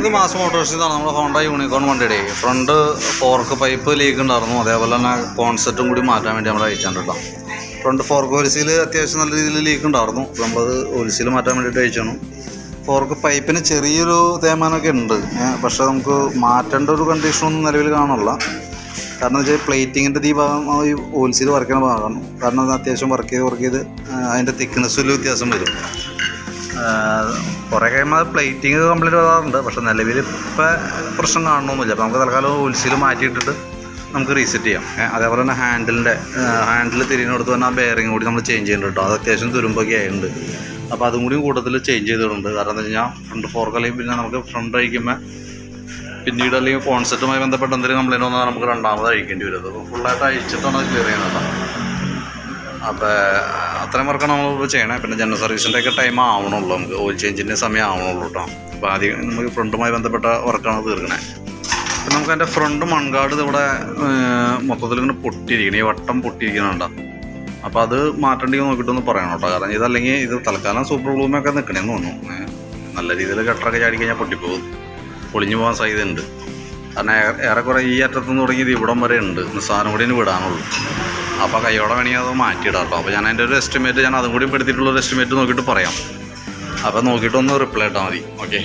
ഇത് മാസ് ആണ് നമ്മുടെ ഹോണ്ട യൂണിക്കോൺ വണ്ടിയുടെ. ഫ്രണ്ട് ഫോർക്ക് പൈപ്പ് ലീക്ക് ഉണ്ടായിരുന്നു. അതേപോലെ തന്നെ കോൺസെപ്റ്റും കൂടി മാറ്റാൻ വേണ്ടി നമ്മൾ അയച്ചാണ്ട് കേട്ടോ. ഫ്രണ്ട് ഫോർക്ക് ഒലിസിൽ അത്യാവശ്യം നല്ല രീതിയിൽ ലീക്ക് ഉണ്ടായിരുന്നു. നമ്മളത് ഒലിസിൽ മാറ്റാൻ വേണ്ടിയിട്ട് അയച്ചാണ്. ഫോർക്ക് പൈപ്പിന് ചെറിയൊരു തേമാനമൊക്കെ ഉണ്ട്. പക്ഷേ നമുക്ക് മാറ്റേണ്ട ഒരു കണ്ടീഷനൊന്നും നിലവിൽ കാണില്ല കാരണം വെച്ചാൽ പ്ലേറ്റിങ്ങിന്റെ ഈ ഭാഗം ഈ ഓൽസിൽ വർക്ക് ചെയ്യുന്ന ഭാഗമാണ്. കാരണം അത് അത്യാവശ്യം വർക്ക് ചെയ്ത് വർക്ക് ചെയ്ത് അതിന്റെ തിക്നെസ്സിൽ വ്യത്യാസം വരും. കുറേ കഴിയുമ്പോൾ പ്ലേറ്റിങ് കംപ്ലീറ്റ് വരാറുണ്ട് പക്ഷേ നിലവിൽ ഇപ്പോൾ പ്രശ്നം കാണണമെന്നില്ല അപ്പോൾ നമുക്ക് തൽക്കാലം ഓൽസിൽ മാറ്റിയിട്ടിട്ട് നമുക്ക് റീസെറ്റ് ചെയ്യാം. അതേപോലെ തന്നെ ഹാൻഡിലിന്റെ ഹാൻഡിൽ തിരിഞ്ഞെടുത്ത് തന്നെ ആ ബെയറിങ് കൂടി നമ്മൾ ചേഞ്ച് ചെയ്യുന്നുണ്ട് കേട്ടോ. അത് അത്യാവശ്യം തുരുമ്പൊക്കെ ആയിട്ടുണ്ട്. അപ്പോൾ അതും കൂടി കൂട്ടത്തിൽ ചേഞ്ച് ചെയ്തിട്ടുണ്ട്. കാരണം എന്താ കഴിഞ്ഞാൽ ഫ്രണ്ട് ഫോർക്ക് അല്ലെങ്കിൽ പിന്നെ നമുക്ക് ഫ്രണ്ട് അഴിക്കുമ്പോൾ പിന്നീട് അല്ലെങ്കിൽ കോൺസെപ്റ്റുമായി ബന്ധപ്പെട്ട് എന്തെങ്കിലും കംപ്ലൈന്റ് വന്നാൽ നമുക്ക് രണ്ടാമത് അഴിക്കേണ്ടി വരും. അപ്പോൾ ഫുള്ളായിട്ട് അഴിച്ചിട്ടാണ് അത് ക്ലിയർ ചെയ്യുന്നത് അപ്പോൾ അത്രയും വർക്കാണ് നമ്മളിപ്പോൾ ചെയ്യണേ. പിന്നെ ജനറൽ സർവീസിന്റെ ഒക്കെ ടൈം ആവണുള്ളൂ. നമുക്ക് ഓയിൽ ചേഞ്ചിന്റെ സമയം ആവണുള്ളൂ കേട്ടോ അപ്പോൾ ആദ്യം നമുക്ക് ഫ്രണ്ടുമായി ബന്ധപ്പെട്ട വർക്കാണ് തീർക്കണേ. അപ്പം നമുക്ക് അതിന്റെ ഫ്രണ്ട് മൺകാട് ഇവിടെ മൊത്തത്തിൽ ഇങ്ങനെ പൊട്ടിയിരിക്കണം. ഈ വട്ടം പൊട്ടിയിരിക്കുന്നുണ്ട് അപ്പോൾ അത് മാറ്റേണ്ടി നോക്കിയിട്ടൊന്ന് പറയണം കേട്ടോ കാരണം ഇതല്ലെങ്കിൽ ഇത് തൽക്കാലം സൂപ്പർ ഗ്ലൂമൊക്കെ നിൽക്കണേന്ന് തോന്നുന്നു. നല്ല രീതിയിൽ ഗട്ടറൊക്കെ ചാടി കഴിഞ്ഞാൽ പൊട്ടിപ്പോകും പൊളിഞ്ഞു പോകാൻ സാധ്യതയുണ്ട്. കാരണം ഏറെ- ഏറെക്കുറെ ഈ അറ്റത്തുനിന്ന് തുടങ്ങിയത് ഇവിടം വരെ ഉണ്ട്. സാധനം കൂടി വിടാനുള്ളൂ. അപ്പോൾ കൈയോടെ വേണമെങ്കിൽ അത് മാറ്റിയിടാമല്ലോ അപ്പോൾ ഞാൻ അതിന്റെ ഒരു എസ്റ്റിമേറ്റ് ഞാൻ അതും കൂടി പെടുത്തിയിട്ടുള്ള ഒരു എസ്റ്റിമേറ്റ് നോക്കിയിട്ട് പറയാം. അപ്പോൾ നോക്കിയിട്ടൊന്ന് റിപ്ലൈ ഇട്ടാൽ മതി. ഓക്കെ